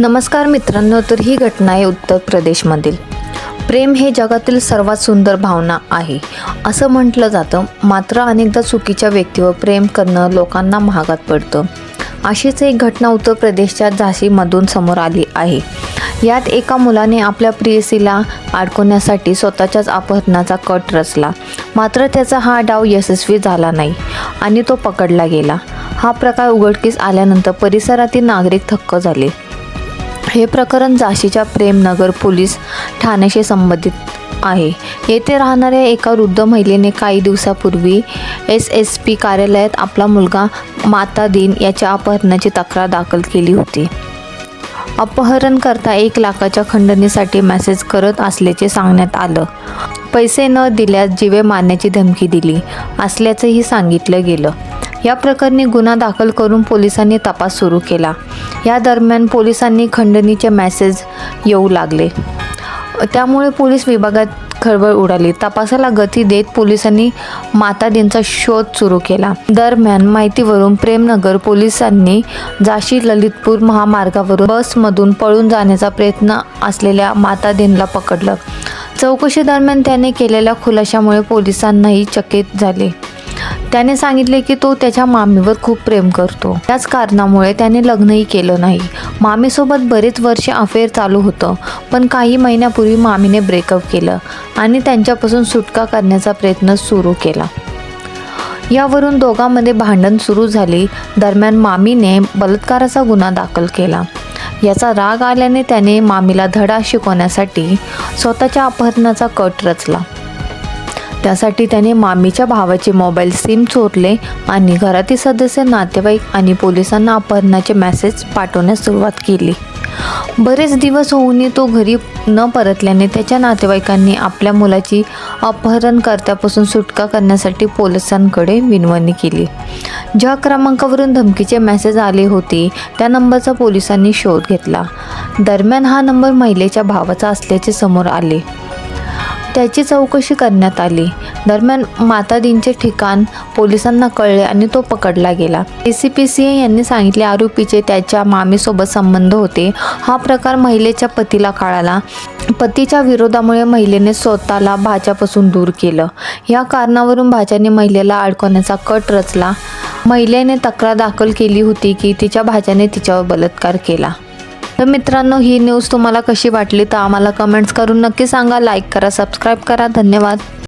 नमस्कार मित्रांनो तर ही घटना आहे उत्तर प्रदेशमधील. प्रेम हे जगातील सर्वात सुंदर भावना आहे. असं म्हटलं जातं मात्र अनेकदा चुकीच्या व्यक्तीवर प्रेम करणं लोकांना महागात पडतं. अशीच एक घटना उत्तर प्रदेशच्या झाशीमधून समोर आली आहे. यात एका मुलाने आपल्या प्रियसीला अडकवण्यासाठी स्वतःच्याच अपहरणाचा कट रचला. मात्र त्याचा हा डाव यशस्वी झाला नाही आणि तो पकडला गेला. हा प्रकार उघडकीस आल्यानंतर परिसरातील नागरिक थक्क झाले. हे प्रकरण झाशीच्या प्रेमनगर पोलीस ठाण्याशी संबंधित आहे. येथे राहणाऱ्या एका वृद्ध महिलेने काही दिवसापूर्वी एस एस पी कार्यालयात आपला मुलगा माता दिन याच्या अपहरणाची तक्रार दाखल केली होती. अपहरणकर्ता एक लाखाच्या खंडणीसाठी मेसेज करत असल्याचे सांगण्यात आलं. पैसे न दिल्यास जीवे मारण्याची धमकी दिली असल्याचंही सांगितलं गेलं. या प्रकरणी गुन्हा दाखल करून पोलिसांनी तपास सुरू केला. या दरम्यान पोलिसांनी खंडणीचे मेसेज येऊ लागले. त्यामुळे पोलीस विभागात खळबळ उडाली. तपासाला गती देत पोलिसांनी मातादींचा शोध सुरू केला. दरम्यान माहितीवरून प्रेमनगर पोलिसांनी जाशी ललितपूर महामार्गावरून बसमधून पळून जाण्याचा प्रयत्न असलेल्या मातादींला पकडलं. चौकशी दरम्यान त्याने केलेल्या खुलाशामुळे पोलिसांनाही चकित झाले. त्याने सांगितले की तो त्याच्या मामीवर खूप प्रेम करतो. त्याच कारणामुळे त्याने लग्नही केलं नाही. मामीसोबत बरेच वर्ष अफेअर चालू होतं पण काही महिन्यापूर्वी मामीने ब्रेकअप केलं आणि त्यांच्यापासून सुटका करण्याचा प्रयत्न सुरू केला. यावरून दोघांमध्ये भांडण सुरू झाली. दरम्यान मामीने बलात्काराचा गुन्हा दाखल केला. याचा राग आल्याने त्याने मामीला धडा शिकवण्यासाठी स्वतःच्या अपहरणाचा कट रचला. त्यासाठी त्याने मामीच्या भावाचे मोबाईल सिम चोरले आणि घरातील सदस्य नातेवाईक आणि पोलिसांना अपहरणाचे मेसेज पाठवण्यास सुरुवात केली. बरेच दिवस होऊनही तो घरी न परतल्याने त्याच्या नातेवाईकांनी आपल्या मुलाची अपहरणकर्त्यापासून सुटका करण्यासाठी पोलिसांकडे विनवणी केली. ज्या क्रमांकावरून धमकीचे मेसेज आले होते त्या नंबरचा पोलिसांनी शोध घेतला. दरम्यान हा नंबर महिलेच्या भावाचा असल्याचे समोर आले. त्याची चौकशी करण्यात आली. दरम्यान मातादींचे ठिकाण पोलिसांना कळले आणि तो पकडला गेला. A C P C A यांनी सांगितले आरोपीचे त्याच्या मामीसोबत संबंध होते. हा प्रकार महिलेच्या पतीला कळाला. पतीच्या विरोधामुळे महिलेने स्वतःला भाच्यापासून दूर केलं. या कारणावरून भाच्याने महिलेला अडकवण्याचा कट रचला. महिलेने तक्रार दाखल केली होती की तिच्या भाच्याने तिच्यावर बलात्कार केला. तर मित्रांनो ही न्यूज तुम्हाला कशी वाटली तर आम्हाला कमेंट्स करून नक्की सांगा. लाईक करा सबस्क्राईब करा. धन्यवाद.